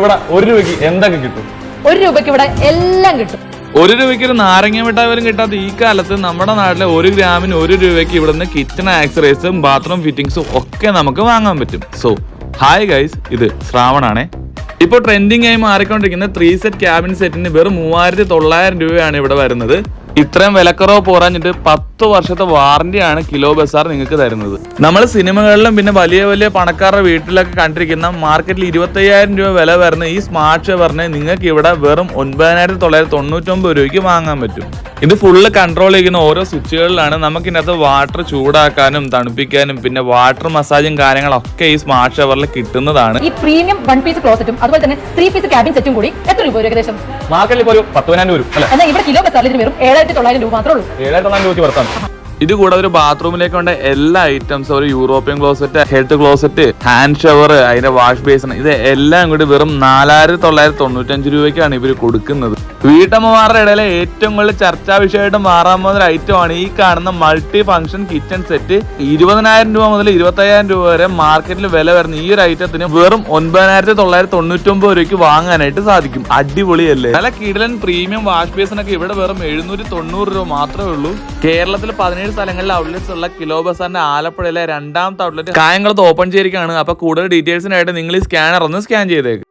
ഇവിടെ ഒരു രൂപയ്ക്ക് എന്തൊക്കെ കിട്ടും? ഒരു രൂപയ്ക്ക് ഇവിടെ എല്ലാം കിട്ടും. ഒരു രൂപയ്ക്ക് ഒരു നാരങ്ങ മിഠായി പോലും കിട്ടാത്ത ഈ കാലത്ത് നമ്മുടെ നാട്ടിലെ ഒരു ഗ്രാമിന് ഒരു രൂപയ്ക്ക് ഇവിടുന്ന് കിച്ചൺ ആക്സറീസും ബാത്റൂം ഫിറ്റിംഗ്സും ഒക്കെ നമുക്ക് വാങ്ങാൻ പറ്റും. സോ ഹായ് ഗൈസ് ഇത് ശ്രാവണാണേ. ഇപ്പോൾ ട്രെൻഡിങ് ആയി മാറിക്കൊണ്ടിരിക്കുന്ന ത്രീ സെറ്റ് ക്യാബിൻ സെറ്റിന് വെറും മൂവായിരത്തി തൊള്ളായിരം രൂപയാണ് ഇവിടെ വരുന്നത്. ഇത്രയും വിലക്കുറവ് പോരാഞ്ഞിട്ട് പത്ത് വർഷത്തെ വാറന്റിയാണ് കിലോ ബസാർ നിങ്ങൾക്ക് തരുന്നത്. നമ്മൾ സിനിമകളിലും പിന്നെ വലിയ വലിയ പണക്കാരുടെ വീട്ടിലൊക്കെ കണ്ടിരിക്കുന്ന മാർക്കറ്റിൽ ഇരുപത്തയ്യായിരം രൂപ വില വരുന്ന ഈ സ്മാർട്ട് ഷവറിനെ നിങ്ങൾക്ക് ഇവിടെ വെറും ഒൻപതിനായിരത്തി തൊള്ളായിരത്തി തൊണ്ണൂറ്റൊമ്പത് രൂപയ്ക്ക് വാങ്ങാൻ പറ്റും. ഇത് ഫുള്ള് കൺട്രോൾ ചെയ്യുന്ന ഓരോ സ്വിച്ചുകളിലാണ് നമുക്ക് ഇതിനകത്ത് വാട്ടർ ചൂടാക്കാനും തണുപ്പിക്കാനും പിന്നെ വാട്ടർ മസാജും കാര്യങ്ങളൊക്കെ ഈ സ്മാർട്ട് ഷവറിൽ കിട്ടുന്നതാണ്. ഈ പ്രീമിയം വൺ പീസ് ക്ലോസറ്റും അതുപോലെ തന്നെ ത്രീ പീസ് ക്യാബിൻ സെറ്റും കൂടി എത്ര രൂപ ഏകദേശം? മാർക്കറ്റിൽ ഒരു പത്തുപതിനായിരം രൂപ ഇവിടെ കിലോ ബസാറിൽ വെറും ഏഴായിരത്തി തൊള്ളായിരം രൂപ മാത്രമേ ഉള്ളൂ. ഏഴായിരത്തി തൊള്ളായിരം രൂപയ്ക്ക് വർത്താണ് ഇത് കൂടാതെ ഒരു ബാത്റൂമിലേക്ക് വേണ്ട എല്ലാ ഐറ്റംസ് ഒരു European closet health closet hand shower അതിന്റെ വാഷ് ബേസിന് ഇത് എല്ലാം കൂടി വെറും നാലായിരത്തി തൊള്ളായിരത്തി തൊണ്ണൂറ്റഞ്ച് രൂപയ്ക്കാണ് ഇവർ കൊടുക്കുന്നത്. വീട്ടമ്മമാരുടെ ഇടയിലെ ഏറ്റവും കൂടുതൽ ചർച്ചാ വിഷയമായിട്ട് മാറാൻ പോകുന്ന ഒരു ഐറ്റമാണ് ഈ കാണുന്ന മൾട്ടി ഫംഗ്ഷൻ കിച്ചൺ സെറ്റ് ഇരുപതിനായിരം രൂപ മുതൽ ഇരുപത്തയ്യായിരം രൂപ വരെ മാർക്കറ്റിൽ വില വരുന്ന ഈ ഒരു ഐറ്റത്തിന് വെറും ഒൻപതിനായിരത്തി തൊള്ളായിരത്തി തൊണ്ണൂറ്റി ഒമ്പത് രൂപയ്ക്ക് വാങ്ങാനായിട്ട് സാധിക്കും. അടിപൊളിയല്ലേ? നല്ല കിടലൻ പ്രീമിയം വാഷ് ബേസിനൊക്കെ ഇവിടെ വെറും എഴുന്നൂറ്റി തൊണ്ണൂറ് രൂപ മാത്രമേ ഉള്ളൂ. കേരളത്തിൽ പതിനേഴ് സ്ഥലങ്ങളിൽ ഔട്ട്ലെറ്റ്സ് ഉള്ള കിലോ ബസാറിന്റെ ആലപ്പുഴയിലെ രണ്ടാമത്തെ ഔട്ട്ലെറ്റ് കായംകുളത്ത് ഓപ്പൺ ചെയ്തിരിക്കുകയാണ്. അപ്പൊ കൂടുതൽ ഡീറ്റെയിൽസിനായിട്ട് നിങ്ങൾ ഈ സ്കാനർ ഒന്ന് സ്കാൻ ചെയ്തേക്ക്.